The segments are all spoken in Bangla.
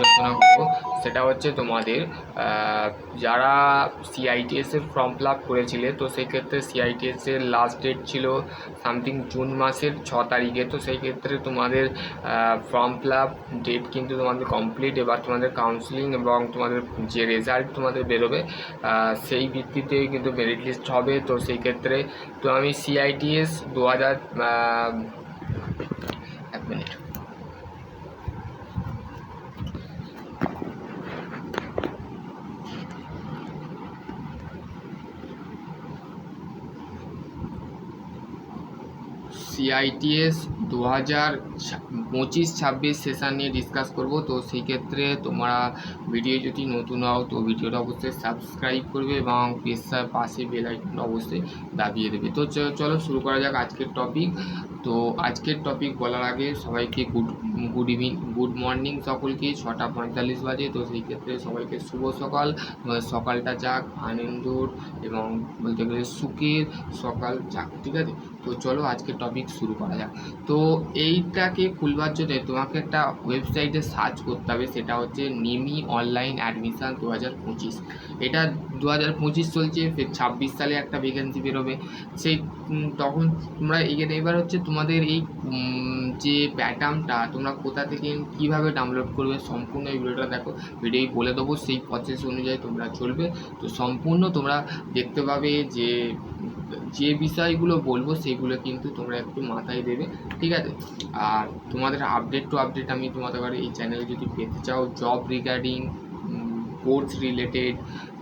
আলোচনা করব, সেটা হচ্ছে তোমাদের যারা সিআইটিএস এর ফর্ম ফিল আপ করেছিলে, তো সেই ক্ষেত্রে সিআইটিএস এর লাস্ট ডেট ছিল সামথিং জুন মাসের ছ তারিখে, তো সেই ক্ষেত্রে তোমাদের ফর্ম ফিল আপ ডেট কিন্তু তোমাদের কমপ্লিট এবার তোমাদের কাউন্সিলিং এবং তোমাদের যে রেজাল্ট তোমাদের বেরোবে সেই ভিত্তিতে কিন্তু মেরিট লিস্ট হবে, তো সেই ক্ষেত্রে তো আমি সিআইটিএস দু হাজার এক মিনিট। সিআইটিএস দু হাজার পঁচিশ ছাব্বিশ সেশন নিয়ে ডিসকাস করব। তো সেই ক্ষেত্রে তোমরা ভিডিও যদি নতুন হও, তো ভিডিওটা অবশ্যই সাবস্ক্রাইব করবে এবং পেশার পাশে বেল অবশ্যই দাবিয়ে দেবে। তো চলো শুরু করা যাক আজকের টপিক তো আজকের টপিক বলার আগে সবাইকে good good evening good morning সকলকে। ছটা পঁয়তাল্লিশ বাজে, তো সেই ক্ষেত্রে সবাইকে শুভ সকাল। সকালটা যাক আনন্দর এবং বলতে গেলে সুখের সকাল যাক, ঠিক আছে? তো চলো আজকে টপিক শুরু করা যাক। তো এইটাকে খুলবার জন্য তোমাকে একটা ওয়েবসাইটে সার্চ করতে হবে, সেটা হচ্ছে নিমি অনলাইন অ্যাডমিশান দু হাজার পঁচিশ। এটা দু হাজার পঁচিশ চলছে, ফের ছাব্বিশ সালে একটা ভ্যাকেন্সি বেরোবে। সেই তখন তোমরা এখানে এবার হচ্ছে তোমাদের এই যে প্যাটার্নটা তোমরা কোথা থেকে কীভাবে ডাউনলোড করবে, সম্পূর্ণ এই ভিডিওটা দেখো। ভিডিও বলে দেবো, সেই প্রসেস অনুযায়ী তোমরা চলবে। তো সম্পূর্ণ তোমরা দেখতে পাবে যে যে বিষয়গুলো বলব, সেগুলো কিন্তু তোমরা একটু মাথায় দেবে। ঠিক আছে? আর তোমাদের আপডেট টু আপডেট আমি তোমাদের এই চ্যানেলে যদি পেতে চাও job regarding course related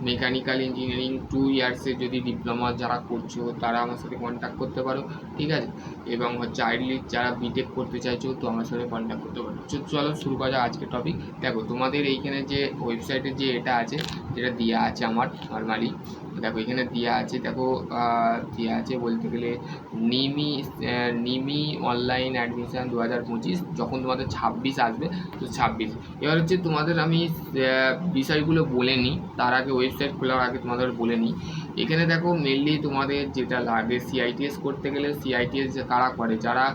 mechanical engineering two ইয়ার্সের যদি ডিপ্লোমা যারা করছ, তারা আমার সাথে কন্ট্যাক্ট করতে পারো, ঠিক আছে? এবং হচ্ছে আইডলি যারা বিটেক করতে চাইছো, তো আমার সাথে কন্ট্যাক্ট করতে পারো। চলো শুরু করা যাক আজকের টপিক দেখো, তোমাদের এইখানে যে ওয়েবসাইটে যে এটা আছে, যেটা দেওয়া আছে আমার নর্মালি দেখো, এখানে দেওয়া আছে, দেখো দেওয়া আছে বলতে গেলে নিমি নিমি অনলাইন অ্যাডমিশান দু হাজার পঁচিশ, যখন তোমাদের ছাব্বিশ আসবে, তো ছাব্বিশ। এবার হচ্ছে তোমাদের আমি বিষয়গুলো বলে নিই, তার আগে ওয়েবসাইট খোলার আগে তোমাদের বলে নিই। এখানে দেখো মেনলি তোমাদের যেটা লাগে সিআইটিএস করতে গেলে সিআইটিএস যে কারা করে? যারা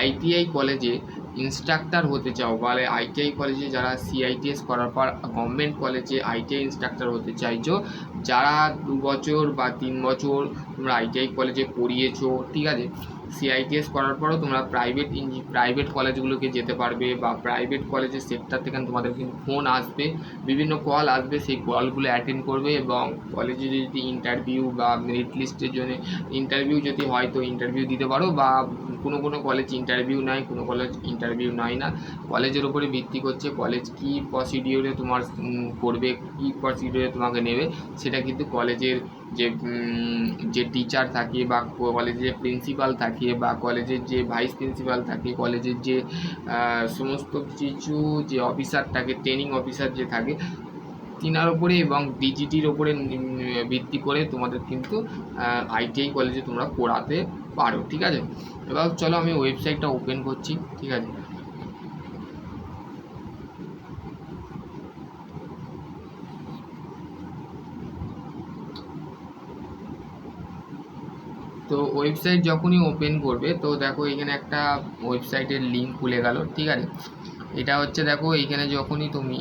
আইটিআই কলেজে ইনস্ট্রাক্টর হতে চাও বলে আইটিআই কলেজে যারা সিআইটিএস করার পর গভর্নমেন্ট কলেজে আইটিআই ইনস্ট্রাক্টর হতে চাইছো, যারা দু বছর বা তিন বছর তোমরা আইটিআই কলেজে পড়িয়েছো, ঠিক আছে? সিআইটিএস করার পরও তোমরা প্রাইভেট ইঞ্জি প্রাইভেট কলেজগুলোকে যেতে পারবে বা প্রাইভেট কলেজের সেক্টর থেকে তোমাদের কিন্তু ফোন আসবে, বিভিন্ন কল আসবে, সেই কলগুলো অ্যাটেন্ড করবে এবং কলেজে যদি ইন্টারভিউ বা মেরিট লিস্টের জন্য ইন্টারভিউ যদি হয় তো ইন্টারভিউ দিতে পারো বা কোনো কোনো কলেজ ইন্টারভিউ নেয় কোনো কলেজ ইন্টারভিউ নেয় না। কলেজের ওপরে ভিত্তি করছে কলেজ কী প্রসিডিওরে তোমার করবে, কী প্রসিডিওরে তোমাকে নেবে, সেটা কিন্তু কলেজের যে যে টিচার থাকে বা কলেজের যে প্রিন্সিপাল থাকে বা কলেজের যে ভাইস প্রিন্সিপাল থাকে কলেজের যে সমস্ত কিছু যে অফিসার থাকে ট্রেনিং অফিসার যে থাকে তিনার ওপরে এবং ডিজিটির ওপরে ভিত্তি করে তোমাদের কিন্তু আইটিআই কলেজে তোমরা পড়াতে পারো, ঠিক আছে? এবার চলো আমি ওয়েবসাইটটা ওপেন করছি, ঠিক আছে? তো ওয়েবসাইট যখনই ওপেন করবে, তো দেখো এখানে একটা ওয়েবসাইটের লিঙ্ক খুলে গেল, ঠিক আছে? এটা হচ্ছে দেখো এইখানে যখনই তুমি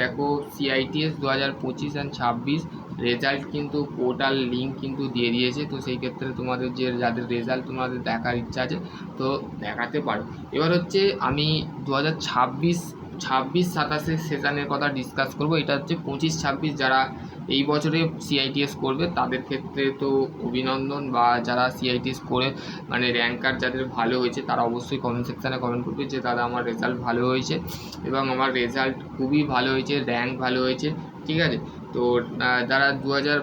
দেখো সিআইটিএস দু হাজার পঁচিশ অ্যান্ড ছাব্বিশ রেজাল্ট কিন্তু পোর্টাল লিঙ্ক কিন্তু দিয়ে দিয়েছে। তো সেই ক্ষেত্রে তোমাদের যে যাদের রেজাল্ট তোমাদের দেখার ইচ্ছা আছে, তো দেখাতে পারো। এবার হচ্ছে আমি দু হাজার ছাব্বিশ ছাব্বিশ সাতাশের সেশনের কথা ডিসকাস করব। এটা হচ্ছে পঁচিশ ছাব্বিশ যারা এই বছরে সিআইটিএস করবে, তাদের ক্ষেত্রে তো অভিনন্দন বা যারা সিআইটিএস করে মানে র্যাঙ্কার যাদের ভালো হয়েছে, তারা অবশ্যই কমেন্ট সেকশানে কমেন্ট করবে যে, দাদা, আমার রেজাল্ট ভালো হয়েছে এবং আমার রেজাল্ট খুবই ভালো হয়েছে র্যাঙ্ক ভালো হয়েছে। ঠিক আছে? তো যারা দু হাজার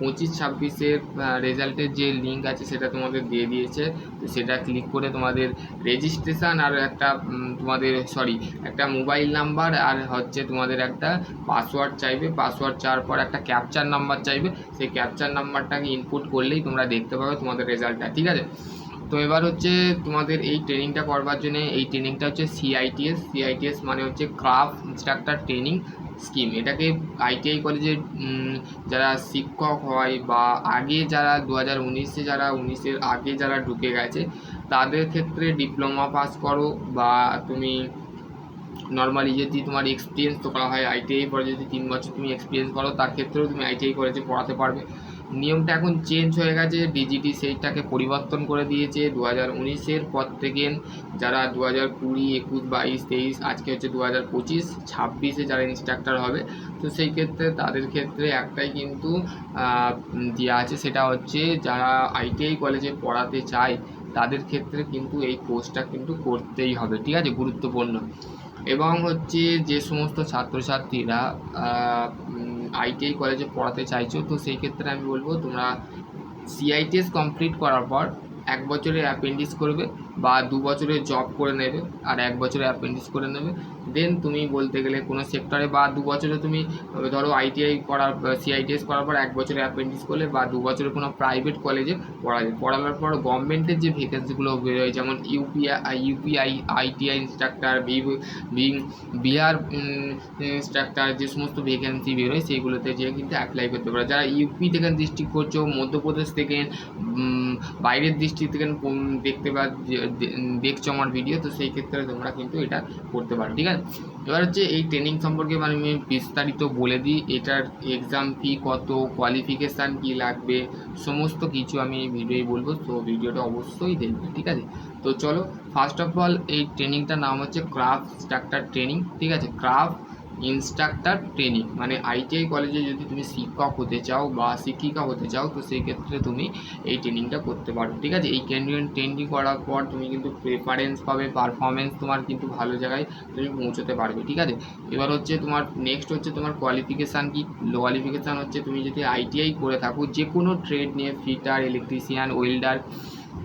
পঁচিশ ছাব্বিশের রেজাল্টের যে লিঙ্ক আছে সেটা তোমাদের দিয়ে দিয়েছে। সেটা ক্লিক করে তোমাদের রেজিস্ট্রেশন আর একটা তোমাদের সরি একটা মোবাইল নাম্বার আর হচ্ছে তোমাদের একটা পাসওয়ার্ড চাইবে। পাসওয়ার্ড চাওয়ার পর একটা ক্যাপচার নাম্বার চাইবে। সেই ক্যাপচার নাম্বারটাকে ইনপুট করলেই তোমরা দেখতে পাবে তোমাদের রেজাল্টটা, ঠিক আছে? তো এবার হচ্ছে তোমাদের এই ট্রেনিংটা করবার জন্য, এই ট্রেনিংটা হচ্ছে সিআইটিএস সিআইটিএস মানে হচ্ছে ক্রাফট ইনস্ট্রাক্টর ট্রেনিং স্কিম এটাকে আইটিআই কলেজের যারা শিক্ষক হয় বা আগে যারা দু হাজার উনিশে যারা, উনিশের আগে যারা ঢুকে গেছে, তাদের ক্ষেত্রে ডিপ্লোমা পাস করো বা তুমি নর্মালি যদি তোমার এক্সপিরিয়েন্স তো করা হয় আইটিআই পরে যদি তিন বছর তুমি এক্সপিরিয়েন্স করো, তার ক্ষেত্রেও তুমি আইটিআই কলেজে পড়াতে পারবে। নিয়মটা এখন চেঞ্জ হয়ে গেছে ডিজিটি সেইটাকে পরিবর্তন করে দিয়েছে দু হাজার উনিশের পর থেকে। যারা দু হাজার কুড়ি, একুশ, বাইশ, তেইশ, আজকে হচ্ছে দু হাজার পঁচিশ, ছাব্বিশে যারা ইনস্ট্রাক্টর হবে, তো সেই ক্ষেত্রে তাদের ক্ষেত্রে একটাই কিন্তু দেওয়া আছে সেটা হচ্ছে যারা আইটিআই কলেজে পড়াতে চায়, তাদের ক্ষেত্রে কিন্তু এই কোর্সটা কিন্তু করতেই হবে, ঠিক আছে? গুরুত্বপূর্ণ। এবং হচ্ছে যে সমস্ত ছাত্রছাত্রীরা আইটিআই কলেজে পড়াতে চাইছো, তো সেই ক্ষেত্রে আমি বলব তোমরা সিআইটিএস কমপ্লিট করার পর এক বছরের অ্যাপেন্ডিক্স করবে। বা দু বছরে জব করে নেবে আর এক বছরে অ্যাপেন্ডিক্স করে নেবে। দেন তুমি বলতে গেলে কোনো সেক্টরে বা দু বছরে তুমি, ধরো আইটিআই করার সিআইটিএস করার পর এক বছরে অ্যাপেন্ডিক্স করলে বা দু বছরে কোনো প্রাইভেট কলেজে পড়াবে পড়ানোর পর গভর্নমেন্টের যে ভ্যাকেন্সিগুলো বেরোয়, যেমন UPI UPI ITI instructor Bihar instructor যে সমস্ত ভ্যাকেন্সি বেরোয়, সেইগুলোতে যেয়ে কিন্তু অ্যাপ্লাই করতে পারো। যারা ইউপি থেকে ডিস্ট্রিক্ট করছ, মধ্যপ্রদেশ থেকে বাইরের ডিস্ট্রিক্ট থেকে দেখতে বা দেখছ আমার ভিডিও তো সেই ক্ষেত্রে তোমরা কিন্তু এটা করতে পারো, ঠিক আছে? এবার হচ্ছে এই ট্রেনিং সম্পর্কে মানে আমি বিস্তারিত বলে দিই, এটার এক্সাম ফি কত কোয়ালিফিকেশান কি লাগবে, সমস্ত কিছু আমি এই ভিডিওই বলব, তো ভিডিওটা অবশ্যই দেখবে, ঠিক আছে? তো চলো ফার্স্ট অফ অল এই ট্রেনিংটার নাম হচ্ছে ক্রাফট ইনস্ট্রাক্টর ট্রেনিং ঠিক আছে? ক্রাফট ইনস্ট্রাক্টর ট্রেনিং মানে আইটিআই কলেজে যদি তুমি শিক্ষক হতে চাও বা শিক্ষিকা হতে চাও, তো সেই ক্ষেত্রে তুমি এই ট্রেনিংটা করতে পারো, ঠিক আছে? এই ক্যান্ডিডেট ট্রেনিং করার পর তুমি কিন্তু প্রেফারেন্স পাবে পারফরমেন্স তোমার কিন্তু ভালো জায়গায় তুমি পৌঁছতে পারবে, ঠিক আছে? এবার হচ্ছে তোমার নেক্সট হচ্ছে তোমার কোয়ালিফিকেশান কি? কোয়ালিফিকেশান হচ্ছে তুমি যদি আইটিআই করে থাকো যে কোনো ট্রেড নিয়ে fitter electrician welder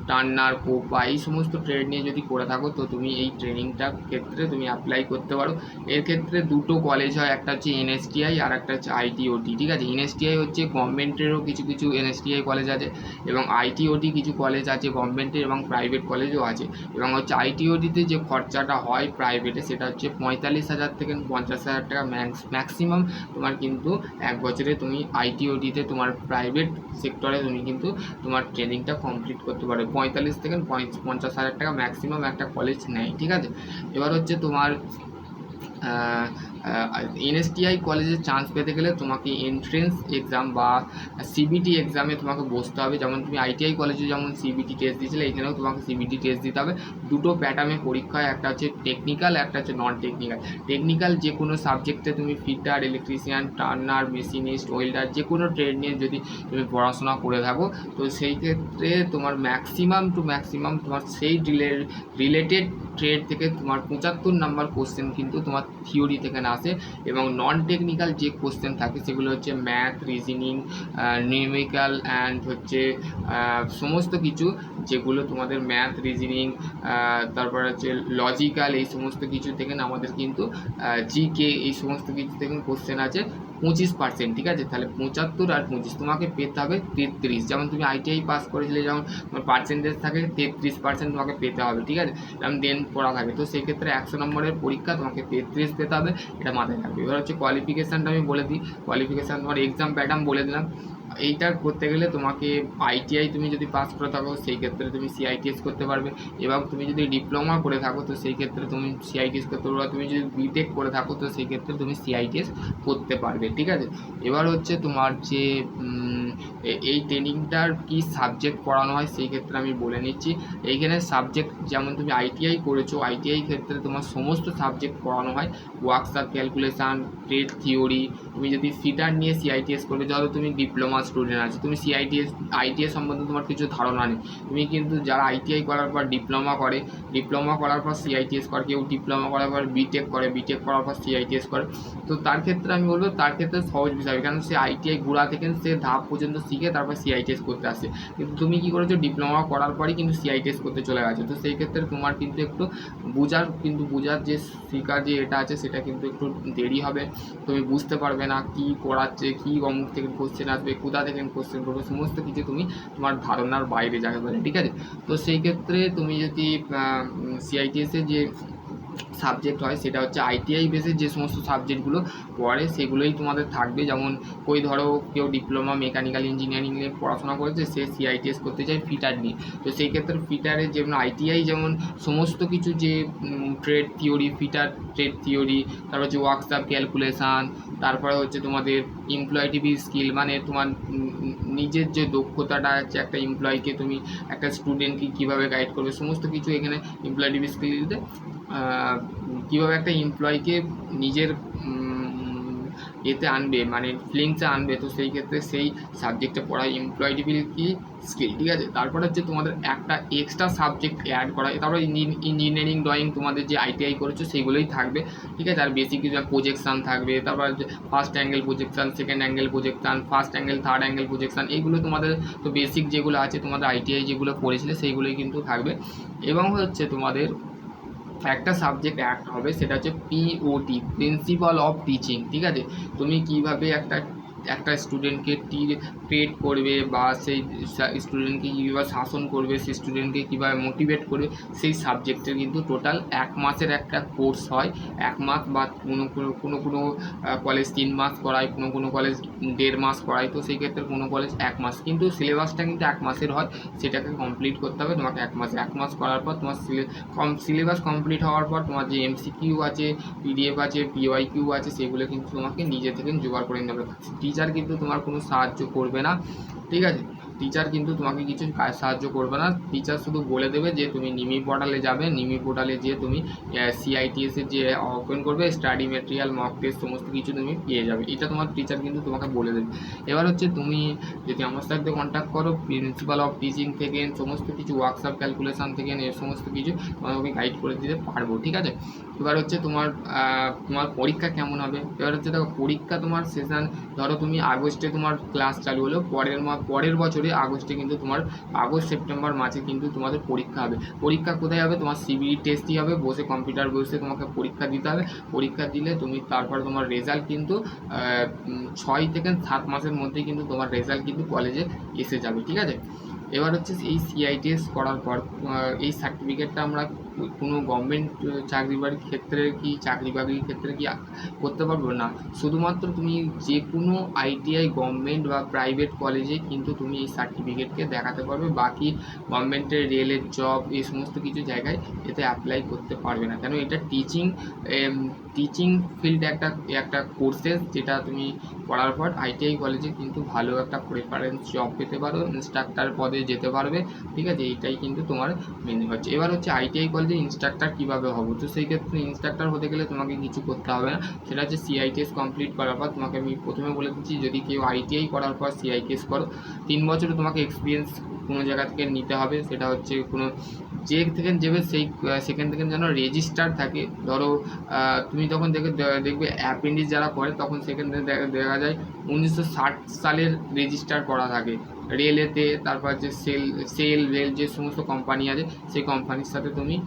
turner COPA এই সমস্ত ট্রেড নিয়ে যদি করে থাকো, তো তুমি এই ট্রেনিংটার ক্ষেত্রে তুমি অ্যাপ্লাই করতে পারো। এর ক্ষেত্রে দুটো কলেজ হয়, একটা হচ্ছে এনএসটিআই আর একটা হচ্ছে আইটিওটি ঠিক আছে? এনএসটিআই হচ্ছে গভর্নমেন্টেরও কিছু কিছু এনএসটিআই কলেজ আছে এবং আইটিওটি কিছু কলেজ আছে গভর্নমেন্টের এবং প্রাইভেট কলেজও আছে। এবং হচ্ছে আইটিওটিতে যে খরচাটা হয় প্রাইভেটে সেটা হচ্ছে পঁয়তাল্লিশ হাজার থেকে পঞ্চাশ হাজার টাকা ম্যাক্স ম্যাক্সিমাম তোমার কিন্তু এক বছরে তুমি আইটিওটিতে তোমার প্রাইভেট সেক্টরে তুমি কিন্তু তোমার ট্রেনিংটা কমপ্লিট করতে পারবে পঁয়তাল্লিশ থেকে পঞ্চাশ হাজার টাকা ম্যাক্সিমাম একটা কলেজ নেয়, ঠিক আছে? এবার হচ্ছে তোমার এনএসটিআই কলেজে চান্স পেতে গেলে তোমাকে এন্ট্রেন্স এক্সাম বা সিবিটি এক্সামে তোমাকে বসতে হবে। যেমন তুমি আইটিআই কলেজে যেমন সিবিটি টেস্ট দিয়েছিলে এখানেও তোমাকে সিবিটি টেস্ট দিতে হবে। দুটো প্যাটার্নে পরীক্ষা, একটা হচ্ছে টেকনিক্যাল একটা হচ্ছে নন টেকনিক্যাল টেকনিক্যাল যে কোনো সাবজেক্টে তুমি fitter electrician turner machinist welder যে কোনো ট্রেড নিয়ে যদি তুমি পড়াশোনা করে থাকো, তো সেই ক্ষেত্রে তোমার ম্যাক্সিমাম টু ম্যাক্সিমাম তোমার সেই রিলেটেড ট্রেড থেকে তোমার পঁচাত্তর নাম্বার কোশ্চেন কিন্তু তোমার থিওরি থেকে আসে এবং নন টেকনিক্যাল যে কোশ্চেন থাকে সেগুলো হচ্ছে ম্যাথ রিজনিং নিউমেরিক্যাল অ্যান্ড হচ্ছে সমস্ত কিছু যেগুলো তোমাদের ম্যাথ রিজনিং তারপর হচ্ছে লজিক্যাল এই সমস্ত কিছু থেকে আমাদের কিন্তু জিকে এই সমস্ত কিছু থেকে কোশ্চেন আছে। পঁচিশ পার্সেন্ট ঠিক আছে? তাহলে পঁচাত্তর আর পঁচিশ, তোমাকে পেতে হবে তেত্রিশ। যেমন তুমি আইটিআই পাস করেছিলে, যেমন তোমার পার্সেন্টেজ থাকে তেত্রিশ পার্সেন্ট তোমাকে পেতে হবে, ঠিক আছে? যেমন দেন পড়া থাকে তো সেক্ষেত্রে একশো নম্বরের পরীক্ষা তোমাকে তেত্রিশ পেতে হবে, এটা মাথায় থাকবে এবার হচ্ছে কোয়ালিফিকেশানটা আমি বলে দিই। কোয়ালিফিকেশান তোমার এক্সাম প্যাটার্ন বলে দিলাম। এইটা করতে গেলে তোমাকে আইটিআই তুমি যদি পাস করে থাকো, সেই ক্ষেত্রে তুমি সিআইটিএস করতে পারবে। এবং তুমি যদি ডিপ্লোমা করে থাকো, তো সেই ক্ষেত্রে তুমি সিআইটিএস করতে পারবে। তুমি যদি বিটেক করে থাকো, তো সেই ক্ষেত্রে তুমি সিআইটিএস করতে পারবে, ঠিক আছে? এবার হচ্ছে তোমার যে এই ট্রেনিংটার কি সাবজেক্ট পড়ানো হয়, সেই ক্ষেত্রে আমি বলে নিচ্ছি। এইখানে সাবজেক্ট যেমন তুমি আইটিআই করেছ আইটিআই ক্ষেত্রে তোমার সমস্ত সাবজেক্ট পড়ানো হয়। ওয়ার্কশপ ক্যালকুলেশান ট্রেড থিওরি তুমি যদি ফিটার নিয়ে সিআইটিএস করবে, ধরো তুমি ডিপ্লোমা স্টুডেন্ট আছে। তুমি সিআইটিএস আইটিএস সম্বন্ধে তোমার কিছু ধারণা নেই। তুমি কিন্তু যারা আইটিআই করার পর ডিপ্লোমা করে ডিপ্লোমা করার পর সিআইটিএস করে, কেউ ডিপ্লোমা করার পর বিটেক করে বিটেক করার পর সিআইটিএস করে। তো তার ক্ষেত্রে আমি বলব, তার ক্ষেত্রে সহজ বিষয় কারণ সে আইটিআই গোড়া থেকে সে ধাপ পর্যন্ত শিখে তারপর সিআইটিএস করতে আসে। কিন্তু তুমি কি করেছ ডিপ্লোমা করার পরই কিন্তু সিআইটিএস করতে চলে গেছো। তো সেই ক্ষেত্রে তোমার কিন্তু একটু বোঝার, কিন্তু বোঝার যে শিকার যে এটা আছে, সেটা কিন্তু একটু দেরি হবে। তুমি বুঝতে পারবে না কি করাচ্ছে, কি অমুক থেকে কোশ্চেন আসবে কোথা থেকে কোশ্চেন করবে, সমস্ত কিছু তুমি তোমার ধারণার বাইরে যাকে বলে, ঠিক আছে? তো সেই ক্ষেত্রে তুমি যদি সিআইটিএসের যে সাবজেক্ট হয়, সেটা হচ্ছে আইটিআই বেসের যে সমস্ত সাবজেক্টগুলো পড়ে, সেগুলোই তোমাদের থাকবে। যেমন ওই ধরো কেউ ডিপ্লোমা মেকানিক্যাল ইঞ্জিনিয়ারিং নিয়ে পড়াশোনা করেছে, সে সিআইটিএস করতে চায় ফিটার নিয়ে। তো সেই ক্ষেত্রে ফিটারে যেমন আইটিআই যেমন সমস্ত কিছু যে trade theory fitter trade theory তারপর হচ্ছে ওয়ার্কশপ ক্যালকুলেশান তারপরে হচ্ছে তোমাদের এমপ্লয়টিভি স্কিল মানে তোমার নিজের যে দক্ষতাটা আছে একটা এমপ্লয়কে তুমি একটা স্টুডেন্টকে কীভাবে গাইড করবে, সমস্ত কিছু এখানে এমপ্লয়টিভি স্কিলতে কীভাবে একটা এমপ্লয়কে নিজের এতে আনবে মানে ফিলিংসে আনবে, তো সেই ক্ষেত্রে সেই সাবজেক্টে পড়া এমপ্লয়টিবিলিটি স্কিল ঠিক আছে? তারপর হচ্ছে তোমাদের একটা এক্সট্রা সাবজেক্ট অ্যাড করা, তারপরে ইঞ্জিনিয়ারিং ড্রয়িং তোমাদের যে আইটিআই করেছ সেগুলোই থাকবে, ঠিক আছে? আর বেসিক কিছু প্রজেকশান থাকবে, তারপর first angle projection second angle projection first angle third angle projection এইগুলো তোমাদের তো বেসিক যেগুলো আছে তোমাদের আইটিআই যেগুলো পড়েছিলে সেইগুলোই কিন্তু থাকবে। এবং হচ্ছে তোমাদের একটা সাবজেক্ট অ্যাক্ট হবে, সেটা হচ্ছে পিওটি প্রিন্সিপাল অফ টিচিং ঠিক আছে? তুমি কীভাবে একটা একটা স্টুডেন্টকে টি ট্রেড করবে বা সেই স্টুডেন্টকে কীভাবে শাসন করবে, সেই স্টুডেন্টকে কীভাবে মোটিভেট করবে, সেই সাবজেক্টের কিন্তু টোটাল এক মাসের একটা কোর্স হয়। এক মাস বা কোনো কোনো কোনো কোনো কলেজ তিন মাস করায়, কোনো কোনো কলেজ দেড় মাস করায়। তো সেই ক্ষেত্রে কোনো কলেজ এক মাস। কিন্তু সিলেবাসটা কিন্তু এক মাসের হয়। সেটাকে কমপ্লিট করতে হবে তোমাকে এক মাস। এক মাস করার পর তোমার কম সিলেবাস কমপ্লিট হওয়ার পর তোমার যে এমসিকিউ আছে পিডিএফ আছে পিওয়াই কিউ আছে, সেগুলো কিন্তু তোমাকে নিজে থেকে জোগাড় করে নিতে হবে টিচার কিন্তু তোমার কোনো সাহায্য করবে না। ঠিক আছে? টিচার কিন্তু তোমাকে কিছু সাহায্য করবে না। টিচার শুধু বলে দেবে যে তুমি নিমি পোর্টালে যাবে। নিমি পোর্টালে যেয়ে তুমি সিআইটিএস এর যে ওপেন করবে স্টাডি মেটেরিয়াল মক টেস্ট সমস্ত কিছু তুমি পেয়ে যাবে। এটা তোমার টিচার কিন্তু তোমাকে বলে দেবে। এবার হচ্ছে তুমি যদি আমার সাথে কন্ট্যাক্ট করো প্রিন্সিপাল অফ টিচিং থেকে, সমস্ত কিছু ওয়ার্কশপ ক্যালকুলেশন থেকে, এ সমস্ত কিছু, তোমাকে গাইড করে দিতে পারব, ঠিক আছে? এবার হচ্ছে তোমার তোমার পরীক্ষা কেমন হবে? এবার হচ্ছে দেখো, পরীক্ষা তোমার সেশন ধরো তুমি আগস্টে তোমার ক্লাস চালু হলো, পরের পরের বছরে আগস্টে কিন্তু তোমার, আগস্ট, সেপ্টেম্বর মাসে কিন্তু তোমাদের পরীক্ষা হবে। পরীক্ষা কোথায় হবে? তোমার সিবিই টেস্টই হবে, বসে কম্পিউটার বসে তোমাকে পরীক্ষা দিতে হবে। পরীক্ষা দিলে তুমি, তারপর তোমার রেজাল্ট কিন্তু ছয় থেকে সাত মাসের মধ্যে কিন্তু তোমার রেজাল্ট কিন্তু কলেজে এসে যাবে, ঠিক আছে? এবার হচ্ছে এই সিআইটিএস করার পর এই সার্টিফিকেটটা আমরা কোনো গভর্নমেন্ট চাকরি বাড়ির ক্ষেত্রে কি, চাকরি বাকরির ক্ষেত্রে কি করতে পারব না? শুধুমাত্র তুমি যে কোনো আইটিআই গভর্নমেন্ট বা প্রাইভেট কলেজে কিন্তু তুমি এই সার্টিফিকেটকে দেখাতে পারবে। বাকি গভর্নমেন্টের রেলের জব এই সমস্ত কিছু জায়গায় এতে অ্যাপ্লাই করতে পারবে না। কেন এটা টিচিং টিচিং ফিল্ড একটা একটা কোর্সেস যেটা তুমি পড়ার পর আইটিআই কলেজে কিন্তু ভালো একটা প্রেফারেন্স জব পেতে পারো। ইনস্ট্রাক্টর পদে যেতে পারবে। ঠিক আছে? এইটাই কিন্তু তোমার মেন হচ্ছে। এবার হচ্ছে আইটিআই কলেজে ইনস্ট্রাক্টর কীভাবে হব? তো সেই ক্ষেত্রে ইনস্ট্রাক্টর হতে গেলে তোমাকে কিছু করতে হবে না। সেটা হচ্ছে সিআইটিএস কমপ্লিট করার পর তোমাকে আমি প্রথমে বলে দিচ্ছি, যদি কেউ আইটিআই করার পর সিআইটিএস করো, তিন বছরে তোমাকে এক্সপিরিয়েন্স কোনো জায়গা থেকে নিতে হবে। সেটা হচ্ছে কোনো যে থেকে যাবে সেই সেখান থেকে যেন রেজিস্টার থাকে। ধরো তুমি যখন দেখে, দেখবে অ্যাপেন্ডিক্স যারা করে, তখন সেখান থেকে দেখা- দেখা যায় উনিশশো ষাট সালের রেজিস্টার করা থাকে। রেলেতে তারপর যে সেল সেল, রেল যে সমস্ত কোম্পানি আছে, সেই কোম্পানির সাথে তুমি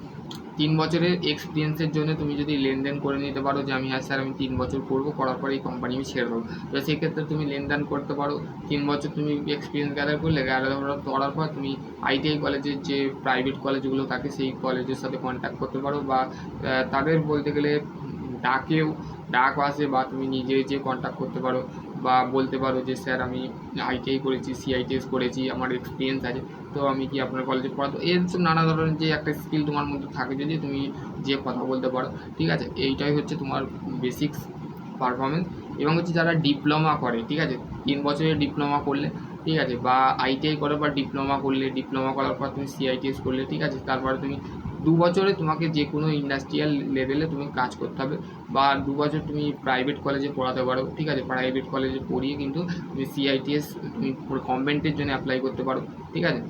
তিন বছরের এক্সপিরিয়েন্সের জন্য তুমি যদি লেনদেন করে নিতে পারো, যে আমি হ্যাঁ স্যার আমি তিন বছর করব, করার পর এই কোম্পানি আমি ছেড়ে দেবো। তো সেক্ষেত্রে তুমি লেনদেন করতে পারো। তিন বছর তুমি এক্সপিরিয়েন্স গ্যাদার করলে গ্যাদার করার পর তুমি আইটিআই কলেজের যে প্রাইভেট কলেজগুলো থাকে, সেই কলেজের সাথে কন্ট্যাক্ট করতে পারো বা তাদের বলতে গেলে ডাকেও, ডাক আসে বা তুমি নিজে যে কন্ট্যাক্ট করতে পারো। বা বলতে পারো যে, স্যার আমি আইটিআই করেছি সিআইটিএস করেছি, আমার এক্সপিরিয়েন্স আছে। তো আমি কি আপনার কলেজে পড়াতো? এর নানা ধরনের যে একটা স্কিল তোমার মধ্যে থাকে যদি তুমি যে কথা বলতে পারো। ঠিক আছে? এইটাই হচ্ছে তোমার বেসিক্স পারফরমেন্স এবং হচ্ছে যারা ডিপ্লোমা করে, ঠিক আছে? তিন বছরের ডিপ্লোমা করলে, ঠিক আছে? বা আইটিআই করার পর ডিপ্লোমা করলে ডিপ্লোমা করার পর তুমি সিআইটিএস করলে, ঠিক আছে? তারপরে তুমি দু বছরে তোমাকে যে কোনো ইন্ডাস্ট্রিয়াল লেভেলে তুমি কাজ করতে হবে বা দু বছর তুমি প্রাইভেট কলেজে পড়াতে পারো, ঠিক আছে? প্রাইভেট কলেজে পড়িয়ে কিন্তু তুমি সিআইটিএস তুমি কনভেন্টের জন্য অ্যাপ্লাই করতে পারো, ঠিক আছে?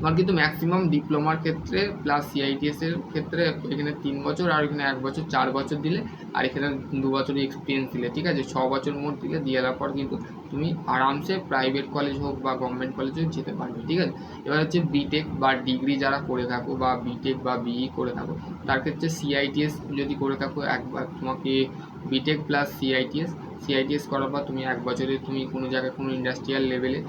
তোমার কিন্তু ম্যাক্সিমাম ডিপ্লোমার ক্ষেত্রে প্লাস সিআইটিএস এর ক্ষেত্রে এখানে তিন বছর আর এখানে এক বছর, চার বছর দিলে আর এখানে দু বছরের এক্সপিরিয়েন্স দিলে, ঠিক আছে? ছ বছর মোট দিলে, দিয়ে পর কিন্তু তুমি আরামসে প্রাইভেট কলেজ হোক বা গভর্নমেন্ট কলেজে যেতে পারবে, ঠিক আছে? এবার হচ্ছে বিটেক বা ডিগ্রি যারা করে থাকো বা বিটেক বা বিই করে থাকো, তার ক্ষেত্রে সিআইটিএস যদি করে থাকো, একবার তোমাকে বিটেক প্লাস সিআইটিএস সিআইটিএস করার পর তুমি এক বছরে তুমি কোনো জায়গায় কোনো ইন্ডাস্ট্রিয়াল লেভেলে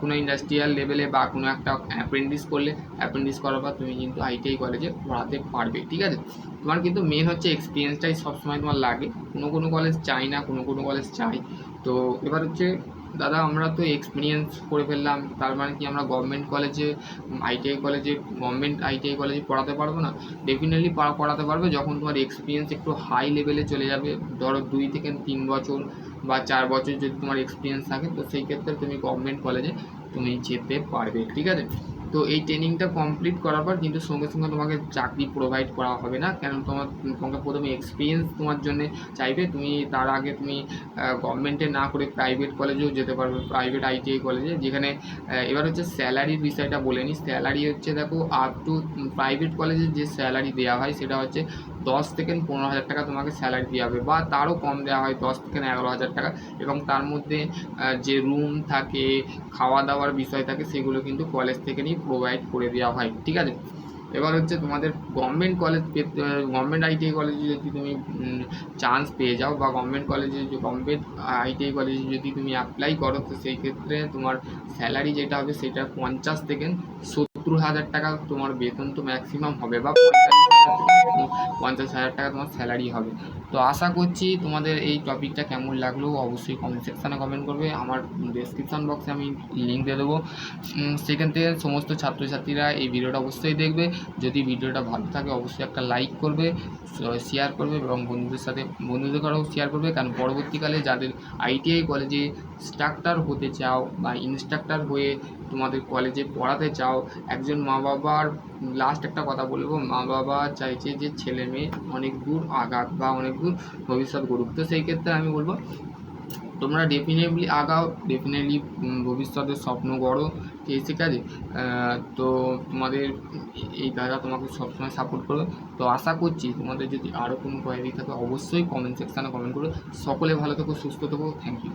কোনো ইন্ডাস্ট্রিয়াল লেভেলে বা কোনো একটা অ্যাপ্রেন্টিস করলে অ্যাপ্রেন্টিস করার পর তুমি কিন্তু আইটিআই কলেজে পড়াতে পারবে, ঠিক আছে? তোমার কিন্তু মেন হচ্ছে এক্সপিরিয়েন্সটাই সবসময় তোমার লাগে। কোনো কোনো কলেজ চাই না, কোনো কোনো কলেজ চাই। তো এবার হচ্ছে দাদা, আমরা তো এক্সপিরিয়েন্স করে ফেললাম। তার মানে কি আমরা গভর্নমেন্ট কলেজে আইটিআই কলেজে গভর্নমেন্ট আইটিআই কলেজে পড়াতে পারব না? ডেফিনেটলি পড়াতে পারবে যখন তোমার এক্সপিরিয়েন্স একটু হাই লেভেলে চলে যাবে। ধরো দুই থেকে তিন বছর বা চার বছর যদি তোমার এক্সপিরিয়েন্স থাকে, তো সেই ক্ষেত্রে তুমি গভর্নমেন্ট কলেজে তুমি যেতে পারবে, ঠিক আছে? তো এই ট্রেনিংটা কমপ্লিট করার পর কিন্তু সঙ্গে সঙ্গে তোমাকে চাকরি প্রোভাইড করা হবে না। কেন তোমার, তোমাকে প্রথমে এক্সপিরিয়েন্স তোমার জন্য চাইবে। তুমি তার আগে তুমি গভর্নমেন্টে না করে প্রাইভেট কলেজেও যেতে পারবে প্রাইভেট আইটিআই কলেজে যেখানে এবার হচ্ছে স্যালারির বিষয়টা বলে নিই স্যালারি হচ্ছে দেখো আপ টু প্রাইভেট কলেজে যে স্যালারি দেওয়া হয়, সেটা হচ্ছে দশ থেকে পনেরো হাজার টাকা তোমাকে স্যালারি দেওয়া হবে বা তারও কম দেওয়া হয় দশ থেকে এগারো হাজার টাকা এবং তার মধ্যে যে রুম থাকে খাওয়া দাওয়ার বিষয় থাকে সেগুলো কিন্তু কলেজ থেকে নিয়ে প্রোভাইড করে দেওয়া হয়, ঠিক আছে? এবার হচ্ছে তোমাদের গভর্নমেন্ট কলেজ গভর্নমেন্ট আইটিআই কলেজে যদি তুমি চান্স পেয়ে যাও বা গভর্নমেন্ট কলেজে গভর্নমেন্ট আইটিআই কলেজে যদি তুমি অ্যাপ্লাই করো, তো সেই ক্ষেত্রে তোমার স্যালারি যেটা হবে সেটা পঞ্চাশ থেকে সত্তর হাজার টাকা তোমার বেতন তো ম্যাক্সিমাম হবে বা পঁয়তাল্লিশ পঞ্চাশ হাজার টাকা তোমার স্যালারি হবে। তো আশা করছি তোমাদের এই টপিকটা কেমন লাগল অবশ্যই কমেন্ট সেকশানে কমেন্ট করবে। আমার ডেসক্রিপশন বক্সে আমি লিঙ্ক দিয়ে দেবো। সেখান থেকে সমস্ত ছাত্রছাত্রীরা এই ভিডিওটা অবশ্যই দেখবে। যদি ভিডিওটা ভালো থাকে অবশ্যই একটা লাইক করবে শেয়ার করবে এবং বন্ধুদের সাথে, বন্ধুদের কারেও শেয়ার করবে। কারণ পরবর্তীকালে যাদের আইটিআই কলেজে স্ট্রাক্টার হতে চাও বা ইনস্ট্রাক্টর হয়ে তোমাদের কলেজে পড়াতে চাও, একজন মা বাবার লাস্ট একটা কথা বলব। মা বাবা চাইছে যে ছেলে মেয়ে অনেক দূর আগাক বা অনেক দূর ভবিষ্যৎ করুক তো সেই ক্ষেত্রে আমি বলব, তোমরা ডেফিনেটলি আগাও ডেফিনেটলি ভবিষ্যতের স্বপ্ন গড়ো। ঠিক আছে তো তোমাদের এই দাদা তোমাকে সবসময় সাপোর্ট করবে। তো আশা করছি তোমাদের যদি আরও কোনো কোয়ারি থাকে, অবশ্যই কমেন্ট সেকশানে কমেন্ট করো সকলে ভালো থেকো, সুস্থ থেকো। Thank you